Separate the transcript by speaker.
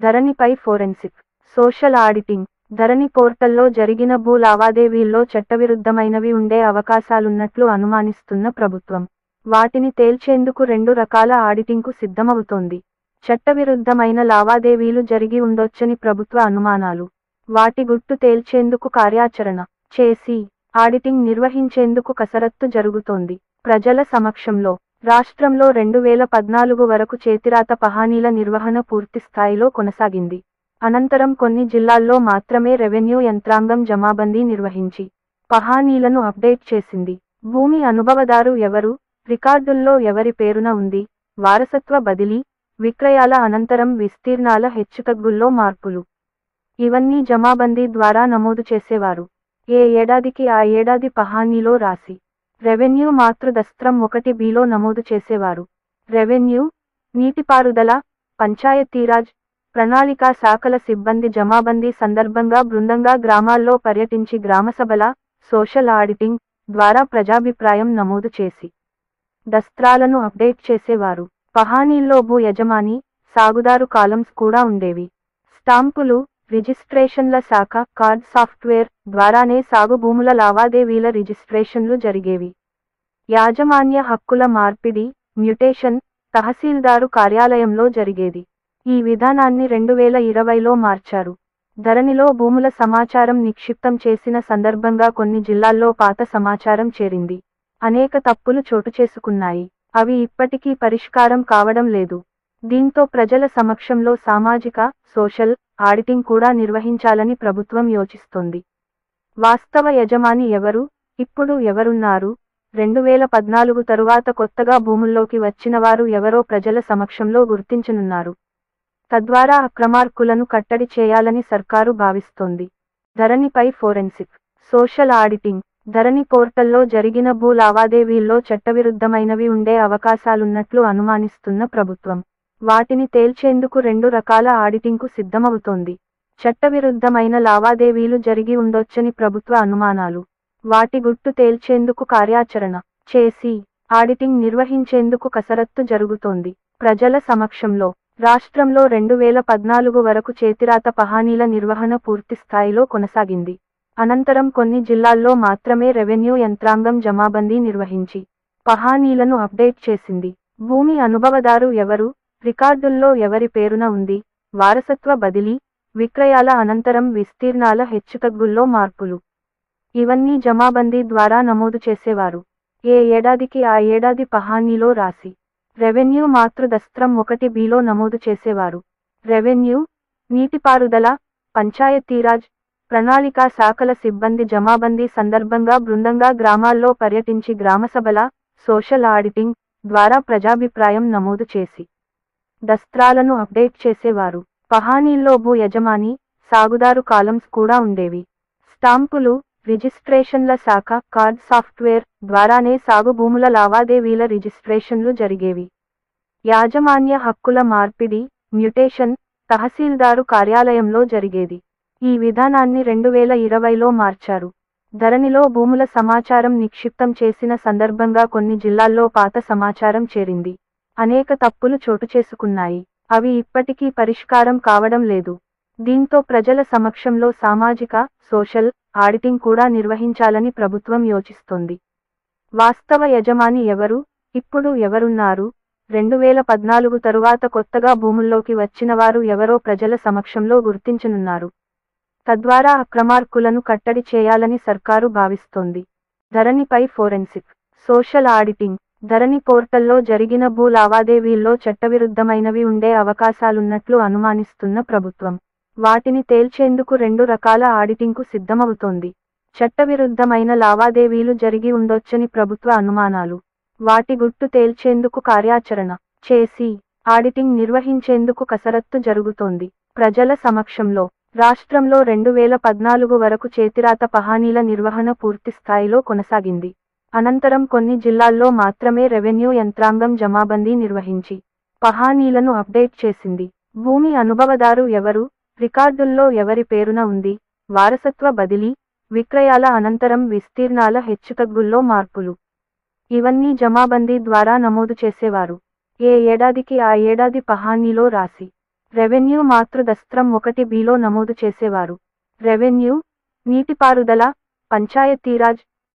Speaker 1: ధరణిపై forensic social auditing Dharani పోర్టల్లో జరిగిన భూ లావాదేవీల్లో చట్టవిరుద్ధమైనవి ఉండే అవకాశాలున్నట్లు అనుమానిస్తున్న ప్రభుత్వం. వాటిని తేల్చేందుకు రెండు రకాల ఆడిటింగ్కు సిద్ధమవుతోంది. చట్టవిరుద్ధమైన లావాదేవీలు జరిగి ఉండొచ్చని ప్రభుత్వ అనుమానాలు. వాటి గుట్టు తేల్చేందుకు కార్యాచరణ చేసి ఆడిటింగ్ నిర్వహించేందుకు కసరత్తు జరుగుతోంది. ప్రజల సమక్షంలో రాష్ట్రంలో రెండు వేల పద్నాలుగు వరకు చేతిరాత పహానీల నిర్వహణ పూర్తి స్థాయిలో కొనసాగింది. అనంతరం కొన్ని జిల్లాల్లో మాత్రమే రెవెన్యూ యంత్రాంగం జమాబందీ నిర్వహించి పహానీలను అప్డేట్ చేసింది. భూమి అనుభవదారు ఎవరు? రికార్డుల్లో ఎవరి పేరున ఉంది? వారసత్వ బదిలీ విక్రయాల అనంతరం విస్తీర్ణాల హెచ్చుతగ్గుల్లో మార్పులు. ఇవన్నీ జమాబందీ ద్వారా నమోదు చేసేవారు. ఏ ఏడాదికి ఆ ఏడాది పహానీలో రాసి రెవెన్యూ మాతృదస్త్రం ఒకటి బిలో నమోదు చేసేవారు. రెవెన్యూ నీటిపారుదల పంచాయతీరాజ్ ప్రణాళికా శాఖల సిబ్బంది జమాబందీ సందర్భంగా బృందంగా గ్రామాల్లో పర్యటించి గ్రామసభల సోషల్ ఆడిటింగ్ ద్వారా ప్రజాభిప్రాయం నమోదు చేసి దస్త్రాలను అప్డేట్ చేసేవారు. పహానీల్లో భూ యజమాని సాగుదారు కాలమ్స్ కూడా ఉండేవి. స్టాంపులు రిజిస్ట్రేషన్ల శాఖ కార్డ్ సాఫ్ట్వేర్ ద్వారానే సాగు భూముల లావాదేవీల రిజిస్ట్రేషన్లు జరిగేవి. యాజమాన్య హక్కుల మార్పిడి మ్యుటేషన్ తహసీల్దారు కార్యాలయంలో జరిగేది. ఈ విధానాన్ని రెండు వేల ఇరవైలో మార్చారు. ధరణిలో భూముల సమాచారం నిక్షిప్తం చేసిన సందర్భంగా కొన్ని జిల్లాల్లో పాత సమాచారం చేరింది. అనేక తప్పులు చోటు చేసుకున్నాయి. అవి ఇప్పటికీ పరిష్కారం కావడం లేదు. దీంతో ప్రజల సమక్షంలో సామాజిక సోషల్ ఆడిటింగ్ కూడా నిర్వహించాలని ప్రభుత్వం యోచిస్తోంది. వాస్తవ యజమాని ఎవరు? ఇప్పుడు ఎవరున్నారు? రెండు వేల పద్నాలుగు తరువాత కొత్తగా భూముల్లోకి వచ్చినవారు ఎవరో ప్రజల సమక్షంలో గుర్తించనున్నారు. తద్వారా అక్రమార్కులను కట్టడి చేయాలని సర్కారు భావిస్తోంది. ధరణిపై ఫోరెన్సిక్ సోషల్ ఆడిటింగ్ ధరణి పోర్టల్లో జరిగిన భూ లావాదేవీల్లో చట్టవిరుద్ధమైనవి ఉండే అవకాశాలున్నట్లు అనుమానిస్తున్న ప్రభుత్వం. వాటిని తేల్చేందుకు రెండు రకాల ఆడిటింగ్కు సిద్ధమవుతోంది. చట్టవిరుద్ధమైన లావాదేవీలు జరిగి ఉండొచ్చని ప్రభుత్వ అనుమానాలు. వాటి గుట్టు తేల్చేందుకు కార్యాచరణ చేసి ఆడిటింగ్ నిర్వహించేందుకు కసరత్తు జరుగుతోంది. ప్రజల సమక్షంలో రాష్ట్రంలో రెండు వేల పద్నాలుగు వరకు చేతిరాత పహానీల నిర్వహణ పూర్తి స్థాయిలో కొనసాగింది. అనంతరం కొన్ని జిల్లాల్లో మాత్రమే రెవెన్యూ యంత్రాంగం జమాబందీ నిర్వహించి పహానీలను అప్డేట్ చేసింది. భూమి అనుభవదారు ఎవరు? రికార్డుల్లో ఎవరి పేరున ఉంది? వారసత్వ బదిలీ విక్రయాల అనంతరం విస్తీర్ణాల హెచ్చుతగ్గుల్లో మార్పులు. ఇవన్నీ జమాబందీ ద్వారా నమోదు చేసేవారు. ఏ ఏడాదికి ఆ ఏడాది పహానీలో రాసి రెవెన్యూ మాతృదస్త్రం ఒకటి బిలో నమోదు చేసేవారు. రెవెన్యూ నీటిపారుదల పంచాయతీరాజ్ ప్రణాళికా శాఖల సిబ్బంది జమాబందీ సందర్భంగా బృందంగా గ్రామాల్లో పర్యటించి గ్రామసభల సోషల్ ఆడిటింగ్ ద్వారా ప్రజాభిప్రాయం నమోదు చేసి దస్త్రాలను అప్డేట్ చేసేవారు. పహానీల్లో భూ యజమాని సాగుదారు కాలమ్స్ కూడా ఉండేవి. స్టాంపులు రిజిస్ట్రేషన్ల శాఖ కార్డ్ సాఫ్ట్వేర్ ద్వారానే సాగు భూముల లావాదేవీల రిజిస్ట్రేషన్లు జరిగేవి. యాజమాన్య హక్కుల మార్పిడి మ్యుటేషన్ తహసీల్దారు కార్యాలయంలో జరిగేది. ఈ విధానాన్ని రెండు వేల ఇరవైలో మార్చారు. ధరణిలో భూముల సమాచారం నిక్షిప్తం చేసిన సందర్భంగా కొన్ని జిల్లాల్లో పాత సమాచారం చేరింది. అనేక తప్పులు చోటు చేసుకున్నాయి. అవి ఇప్పటికీ పరిష్కారం కావడం లేదు. దీంతో ప్రజల సమక్షంలో సామాజిక సోషల్ ఆడిటింగ్ కూడా నిర్వహించాలని ప్రభుత్వం యోచిస్తోంది. వాస్తవ యజమాని ఎవరు? ఇప్పుడు ఎవరున్నారు? రెండు వేల పద్నాలుగు తరువాత కొత్తగా భూముల్లోకి వచ్చినవారు ఎవరో ప్రజల సమక్షంలో గుర్తించనున్నారు. తద్వారా అక్రమార్కులను కట్టడి చేయాలని సర్కారు భావిస్తోంది. ధరణిపై ఫోరెన్సిక్ సోషల్ ఆడిటింగ్ ధరణి పోర్టల్లో జరిగిన భూ లావాదేవీల్లో చట్టవిరుద్ధమైనవి ఉండే అవకాశాలున్నట్లు అనుమానిస్తున్న ప్రభుత్వం. వాటిని తేల్చేందుకు రెండు రకాల ఆడిటింగ్కు సిద్ధమవుతోంది. చట్టవిరుద్ధమైన లావాదేవీలు జరిగి ఉండొచ్చని ప్రభుత్వ అనుమానాలు. వాటి గుట్టు తేల్చేందుకు కార్యాచరణ చేసి ఆడిటింగ్ నిర్వహించేందుకు కసరత్తు జరుగుతోంది. ప్రజల సమక్షంలో రాష్ట్రంలో రెండు వేల పద్నాలుగు వరకు చేతిరాత పహానీల నిర్వహణ పూర్తి స్థాయిలో కొనసాగింది. అనంతరం కొన్ని జిల్లాల్లో మాత్రమే రెవెన్యూ యంత్రాంగం జమాబందీ నిర్వహించి పహానీలను అప్డేట్ చేసింది. భూమి అనుభవదారు ఎవరు? రికార్డుల్లో ఎవరి పేరున ఉంది? వారసత్వ బదిలీ విక్రయాల అనంతరం విస్తీర్ణాల హెచ్చుతగ్గుల్లో మార్పులు. ఇవన్నీ జమాబందీ ద్వారా నమోదు చేసేవారు. ఏ ఏడాదికి ఆ ఏడాది పహానీలో రాసి రెవెన్యూ మాతృదస్త్రం ఒకటి బిలో నమోదు చేసేవారు. రెవెన్యూ నీటిపారుదల పంచాయతీరాజ్